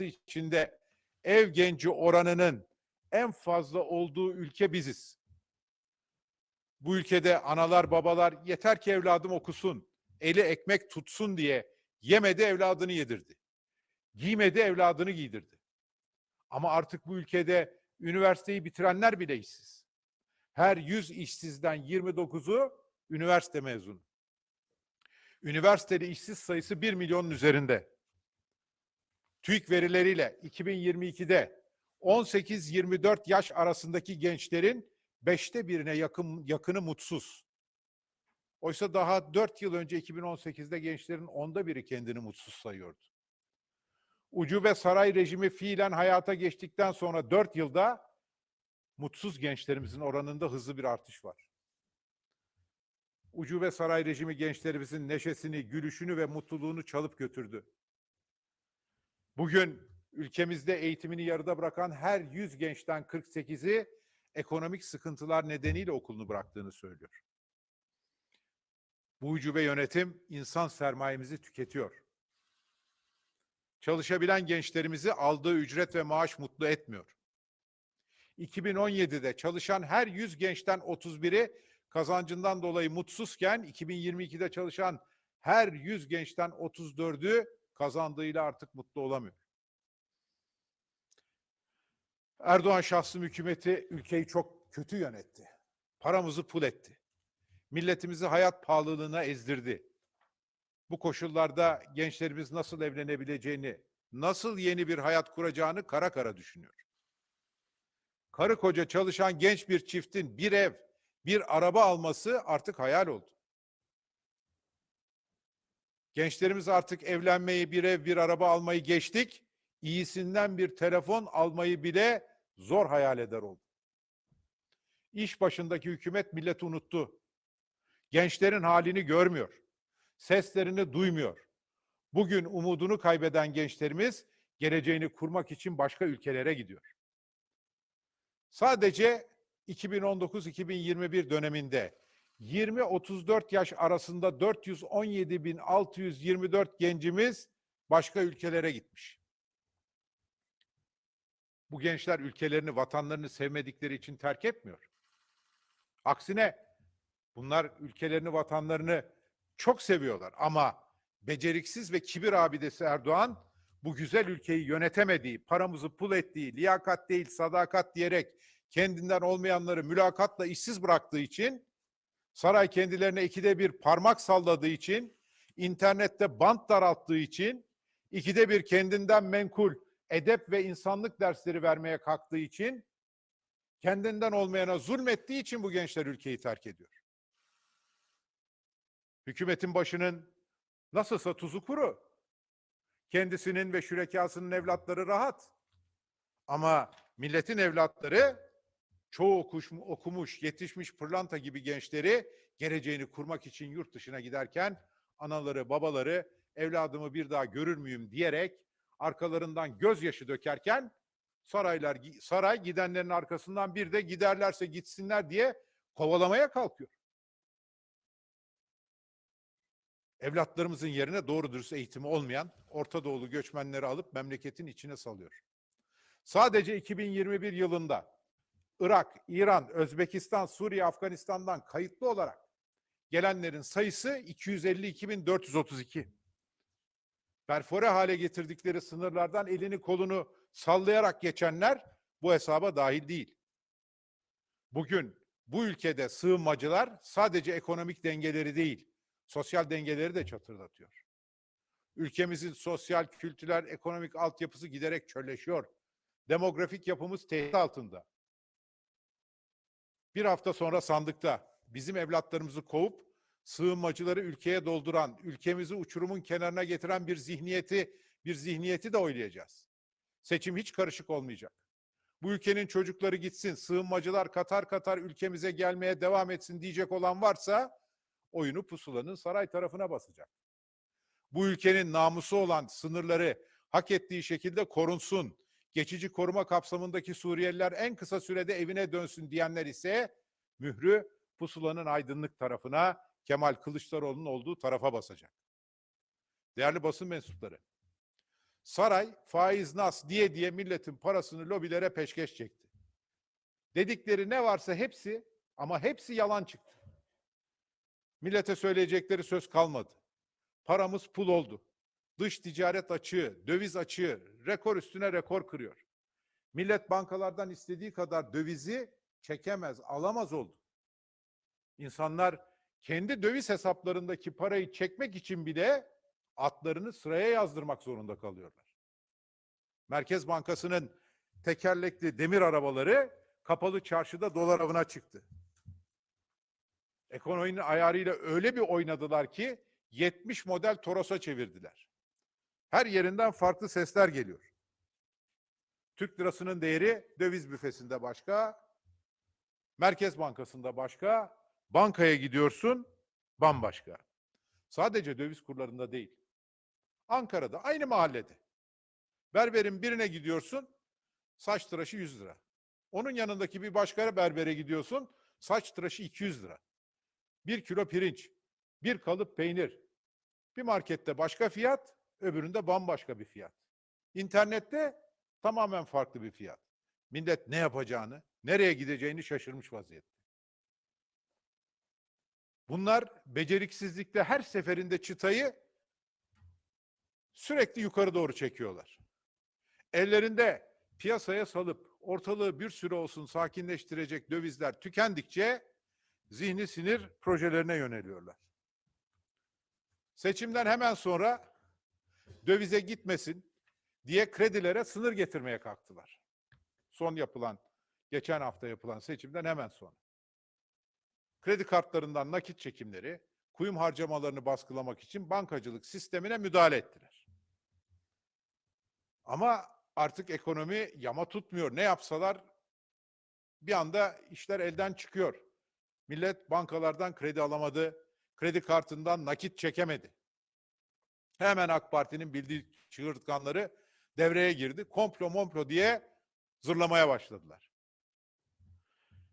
içinde ev genci oranının en fazla olduğu ülke biziz. Bu ülkede analar babalar yeter ki evladım okusun, eli ekmek tutsun diye yemedi evladını yedirdi. Giymedi evladını giydirdi. Ama artık bu ülkede üniversiteyi bitirenler bile işsiz. Her 100 işsizden 29'u üniversite mezunu. Üniversiteli işsiz sayısı 1 milyonun üzerinde. TÜİK verileriyle 2022'de 18-24 yaş arasındaki gençlerin beşte birine yakın, yakını mutsuz. Oysa daha 4 yıl önce 2018'de gençlerin onda biri kendini mutsuz sayıyordu. Ucube saray rejimi fiilen hayata geçtikten sonra 4 yılda mutsuz gençlerimizin oranında hızlı bir artış var. Ucube saray rejimi gençlerimizin neşesini, gülüşünü ve mutluluğunu çalıp götürdü. Bugün ülkemizde eğitimini yarıda bırakan her 100 gençten 48'i ekonomik sıkıntılar nedeniyle okulunu bıraktığını söylüyor. Bu ucube yönetim insan sermayemizi tüketiyor. Çalışabilen gençlerimizi aldığı ücret ve maaş mutlu etmiyor. 2017'de çalışan her 100 gençten 31'i kazancından dolayı mutsuzken 2022'de çalışan her 100 gençten 34'ü kazandığıyla artık mutlu olamıyor. Erdoğan şahsım hükümeti ülkeyi çok kötü yönetti. Paramızı pul etti. Milletimizi hayat pahalılığına ezdirdi. Bu koşullarda gençlerimiz nasıl evlenebileceğini, nasıl yeni bir hayat kuracağını kara kara düşünüyor. Karı koca çalışan genç bir çiftin bir ev, bir araba alması artık hayal oldu. Gençlerimiz artık evlenmeyi, bir ev, bir araba almayı geçtik. İyisinden bir telefon almayı bile zor hayal eder oldu. İş başındaki hükümet milleti unuttu. Gençlerin halini görmüyor. Seslerini duymuyor. Bugün umudunu kaybeden gençlerimiz geleceğini kurmak için başka ülkelere gidiyor. Sadece 2019-2021 döneminde 20-34 yaş arasında 417.624 gencimiz başka ülkelere gitmiş. Bu gençler ülkelerini, vatanlarını sevmedikleri için terk etmiyor. Aksine bunlar ülkelerini, vatanlarını çok seviyorlar ama beceriksiz ve kibir abidesi Erdoğan bu güzel ülkeyi yönetemediği, paramızı pul ettiği, liyakat değil sadakat diyerek kendinden olmayanları mülakatla işsiz bıraktığı için saray kendilerine ikide bir parmak salladığı için, internette bant daralttığı için, ikide bir kendinden menkul edep ve insanlık dersleri vermeye kalktığı için, kendinden olmayana zulmettiği için bu gençler ülkeyi terk ediyor. Hükümetin başının nasılsa tuzu kuru. Kendisinin ve şürekasının evlatları rahat. Ama milletin evlatları çoğu okuş, okumuş, yetişmiş pırlanta gibi gençleri geleceğini kurmak için yurt dışına giderken anaları, babaları evladımı bir daha görür müyüm diyerek arkalarından gözyaşı dökerken saraylar saray gidenlerin arkasından bir de giderlerse gitsinler diye kovalamaya kalkıyor. Evlatlarımızın yerine doğru dürüst eğitimi olmayan Orta Doğulu göçmenleri alıp memleketin içine salıyor. Sadece 2021 yılında Irak, İran, Özbekistan, Suriye, Afganistan'dan kayıtlı olarak gelenlerin sayısı 252.432. Perfore hale getirdikleri sınırlardan elini kolunu sallayarak geçenler bu hesaba dahil değil. Bugün bu ülkede sığınmacılar sadece ekonomik dengeleri değil, sosyal dengeleri de çatırdatıyor. Ülkemizin sosyal, kültürel, ekonomik altyapısı giderek çölleşiyor. Demografik yapımız tehdit altında. Bir hafta sonra sandıkta bizim evlatlarımızı kovup sığınmacıları ülkeye dolduran, ülkemizi uçurumun kenarına getiren bir zihniyeti, bir zihniyeti de oylayacağız. Seçim hiç karışık olmayacak. Bu ülkenin çocukları gitsin, sığınmacılar katar katar ülkemize gelmeye devam etsin diyecek olan varsa oyunu pusulanın saray tarafına basacak. Bu ülkenin namusu olan sınırları hak ettiği şekilde korunsun, geçici koruma kapsamındaki Suriyeliler en kısa sürede evine dönsün diyenler ise mührü pusulanın aydınlık tarafına Kemal Kılıçdaroğlu'nun olduğu tarafa basacak. Değerli basın mensupları, Saray faiz nas diye diye milletin parasını lobilere peşkeş çekti. Dedikleri ne varsa hepsi ama hepsi yalan çıktı. Millete söyleyecekleri söz kalmadı. Paramız pul oldu. Dış ticaret açığı, döviz açığı rekor üstüne rekor kırıyor. Millet bankalardan istediği kadar dövizi çekemez, alamaz oldu. İnsanlar kendi döviz hesaplarındaki parayı çekmek için bile atlarını sıraya yazdırmak zorunda kalıyorlar. Merkez Bankası'nın tekerlekli demir arabaları kapalı çarşıda dolar avına çıktı. Ekonominin ayarıyla öyle bir oynadılar ki 70 model Toros'a çevirdiler. Her yerinden farklı sesler geliyor. Türk lirasının değeri döviz büfesinde başka, Merkez Bankası'nda başka, bankaya gidiyorsun bambaşka. Sadece döviz kurlarında değil. Ankara'da aynı mahallede. Berberin birine gidiyorsun saç tıraşı 100 lira. Onun yanındaki bir başka berbere gidiyorsun saç tıraşı 200 lira. Bir kilo pirinç, bir kalıp peynir. Bir markette başka fiyat, öbüründe bambaşka bir fiyat. İnternette tamamen farklı bir fiyat. Millet ne yapacağını, nereye gideceğini şaşırmış vaziyette. Bunlar beceriksizlikte her seferinde çıtayı sürekli yukarı doğru çekiyorlar. Ellerinde piyasaya salıp ortalığı bir süre olsun sakinleştirecek dövizler tükendikçe zihni sinir projelerine yöneliyorlar. Seçimden hemen sonra dövize gitmesin diye kredilere sınır getirmeye kalktılar. Son yapılan, geçen hafta yapılan seçimden hemen sonra. Kredi kartlarından nakit çekimleri, kuyum harcamalarını baskılamak için bankacılık sistemine müdahale ettiler. Ama artık ekonomi yama tutmuyor. Ne yapsalar bir anda işler elden çıkıyor. Millet bankalardan kredi alamadı, kredi kartından nakit çekemedi. Hemen AK Parti'nin bildiği çığırtkanları devreye girdi. Komplo momplo diye zırlamaya başladılar.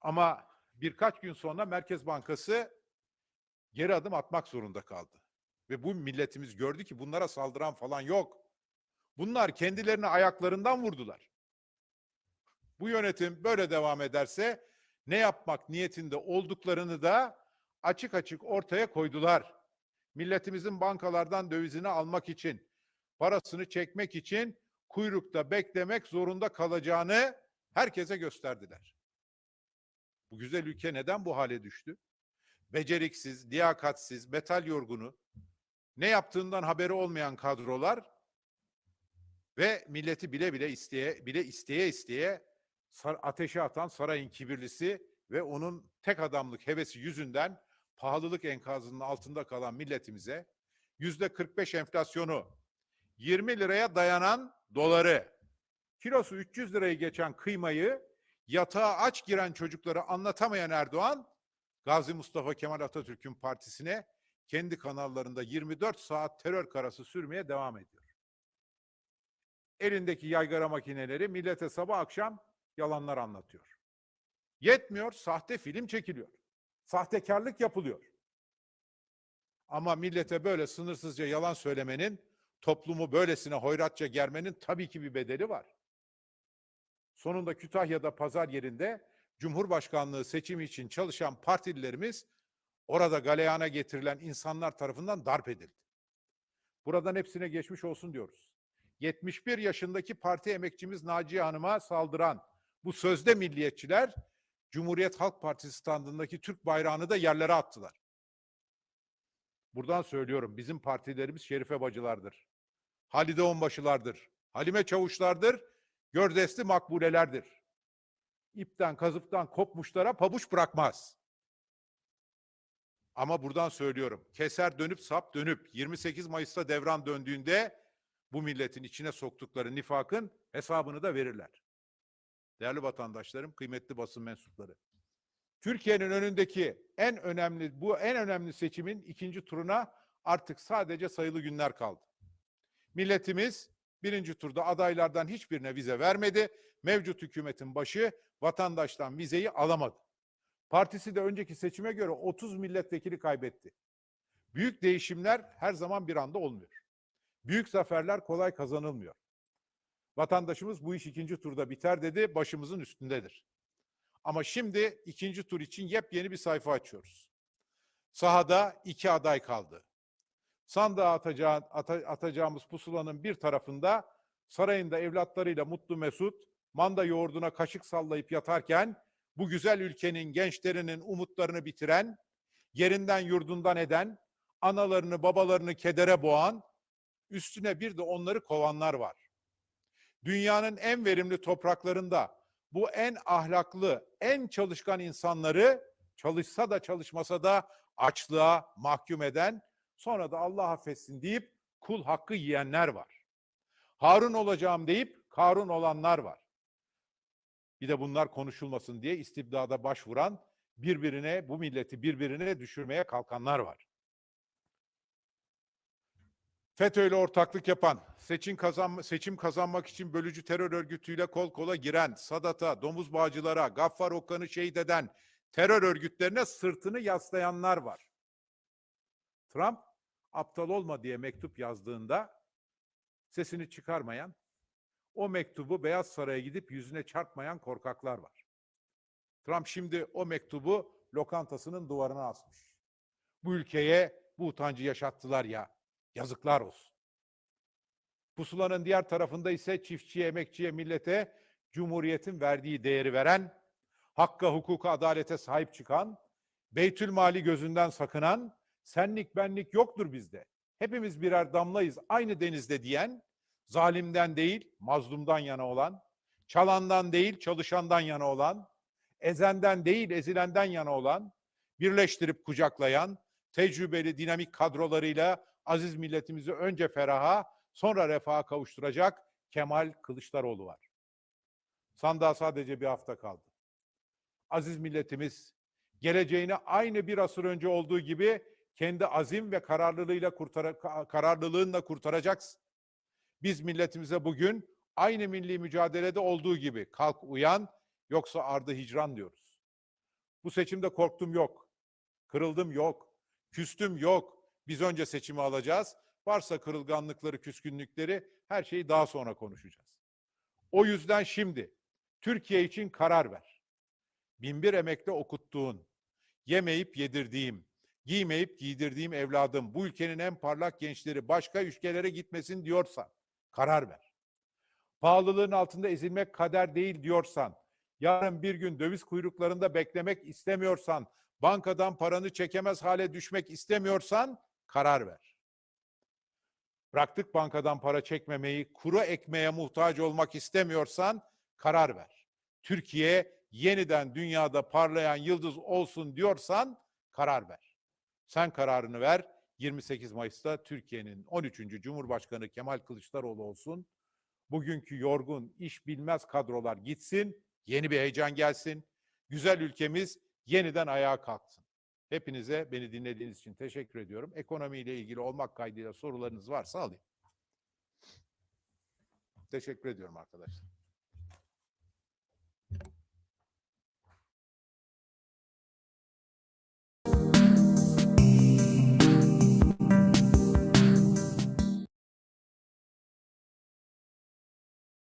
Ama birkaç gün sonra Merkez Bankası geri adım atmak zorunda kaldı. Ve bu milletimiz gördü ki bunlara saldıran falan yok. Bunlar kendilerini ayaklarından vurdular. Bu yönetim böyle devam ederse ne yapmak niyetinde olduklarını da açık açık ortaya koydular. Milletimizin bankalardan dövizini almak için, parasını çekmek için kuyrukta beklemek zorunda kalacağını herkese gösterdiler. Bu güzel ülke neden bu hale düştü? Beceriksiz, liyakatsiz, metal yorgunu, ne yaptığından haberi olmayan kadrolar ve milleti bile bile isteye bile isteye isteye ateşe atan sarayın kibirlisi ve onun tek adamlık hevesi yüzünden pahalılık enkazının altında kalan milletimize yüzde 45 enflasyonu 20 liraya dayanan doları kilosu 300 lirayı geçen kıymayı yatağa aç giren çocuklara anlatamayan Erdoğan Gazi Mustafa Kemal Atatürk'ün partisine kendi kanallarında 24 saat terör karası sürmeye devam ediyor. Elindeki yaygara makineleri millete sabah akşam yalanlar anlatıyor. Yetmiyor, sahte film çekiliyor. Sahtekarlık yapılıyor. Ama millete böyle sınırsızca yalan söylemenin, toplumu böylesine hoyratça germenin tabii ki bir bedeli var. Sonunda Kütahya'da pazar yerinde Cumhurbaşkanlığı seçimi için çalışan partililerimiz orada galeyana getirilen insanlar tarafından darp edildi. Buradan hepsine geçmiş olsun diyoruz. 71 yaşındaki parti emekçimiz Naciye Hanım'a saldıran bu sözde milliyetçiler Cumhuriyet Halk Partisi standındaki Türk bayrağını da yerlere attılar. Buradan söylüyorum bizim partilerimiz Şerife Bacılardır. Halide Onbaşılardır. Halime Çavuşlardır. Gördesli makbulelerdir. İpten kazıktan kopmuşlara pabuç bırakmaz. Ama buradan söylüyorum. Keser dönüp sap dönüp 28 Mayıs'ta devran döndüğünde bu milletin içine soktukları nifakın hesabını da verirler. Değerli vatandaşlarım, kıymetli basın mensupları. Türkiye'nin önündeki en önemli bu en önemli seçimin ikinci turuna artık sadece sayılı günler kaldı. Milletimiz birinci turda adaylardan hiçbirine vize vermedi. Mevcut hükümetin başı vatandaştan vizeyi alamadı. Partisi de önceki seçime göre 30 milletvekili kaybetti. Büyük değişimler her zaman bir anda olmuyor. Büyük zaferler kolay kazanılmıyor. Vatandaşımız bu iş ikinci turda biter dedi, başımızın üstündedir. Ama şimdi ikinci tur için yepyeni bir sayfa açıyoruz. Sahada iki aday kaldı. Sandığa atacağı, ata- atacağımız pusulanın bir tarafında sarayında evlatlarıyla mutlu mesut, manda yoğurduna kaşık sallayıp yatarken bu güzel ülkenin gençlerinin umutlarını bitiren, yerinden yurdundan eden, analarını babalarını kedere boğan, üstüne bir de onları kovanlar var. Dünyanın en verimli topraklarında bu en ahlaklı, en çalışkan insanları çalışsa da çalışmasa da açlığa mahkum eden, sonra da Allah affetsin deyip kul hakkı yiyenler var. Harun olacağım deyip Karun olanlar var. Bir de bunlar konuşulmasın diye istibdada başvuran, birbirine bu milleti birbirine düşürmeye kalkanlar var. FETÖ'yle ortaklık yapan, seçim kazan seçim kazanmak için bölücü terör örgütüyle kol kola giren, Sadat'a, domuz bağcılara, Gaffar Okkan'ı şehit eden terör örgütlerine sırtını yaslayanlar var. Trump aptal olma diye mektup yazdığında sesini çıkarmayan, o mektubu Beyaz Saray'a gidip yüzüne çarpmayan korkaklar var. Trump şimdi o mektubu lokantasının duvarına asmış. Bu ülkeye bu utancı yaşattılar ya. Yazıklar olsun. Pusulanın diğer tarafında ise çiftçiye, emekçiye, millete Cumhuriyet'in verdiği değeri veren, hakka, hukuka, adalete sahip çıkan, Beytül Mali gözünden sakınan, senlik benlik yoktur bizde. Hepimiz birer damlayız aynı denizde diyen, zalimden değil mazlumdan yana olan, çalandan değil çalışandan yana olan, ezenden değil ezilenden yana olan, birleştirip kucaklayan, tecrübeli dinamik kadrolarıyla aziz milletimizi önce feraha sonra refaha kavuşturacak Kemal Kılıçdaroğlu var. Sandığa sadece bir hafta kaldı. Aziz milletimiz geleceğini aynı bir asır önce olduğu gibi kendi azim ve kararlılığıyla kurtara, ka- kararlılığınla kurtaracaksın. Biz milletimize bugün aynı milli mücadelede olduğu gibi kalk uyan yoksa ardı hicran diyoruz. Bu seçimde korktum yok. Kırıldım yok. Küstüm yok. Biz önce seçimi alacağız. Varsa kırılganlıkları, küskünlükleri her şeyi daha sonra konuşacağız. O yüzden şimdi Türkiye için karar ver. Binbir emekle okuttuğun, yemeyip yedirdiğim, giymeyip giydirdiğim evladım, bu ülkenin en parlak gençleri başka ülkelere gitmesin diyorsan karar ver. Pahalılığın altında ezilmek kader değil diyorsan, yarın bir gün döviz kuyruklarında beklemek istemiyorsan, bankadan paranı çekemez hale düşmek istemiyorsan karar ver. Bıraktık bankadan para çekmemeyi, kuru ekmeğe muhtaç olmak istemiyorsan karar ver. Türkiye yeniden dünyada parlayan yıldız olsun diyorsan karar ver. Sen kararını ver. 28 Mayıs'ta Türkiye'nin 13. Cumhurbaşkanı Kemal Kılıçdaroğlu olsun. Bugünkü yorgun, iş bilmez kadrolar gitsin, yeni bir heyecan gelsin. Güzel ülkemiz yeniden ayağa kalksın. Hepinize beni dinlediğiniz için teşekkür ediyorum. Ekonomiyle ilgili olmak kaydıyla sorularınız varsa alayım. Teşekkür ediyorum arkadaşlar.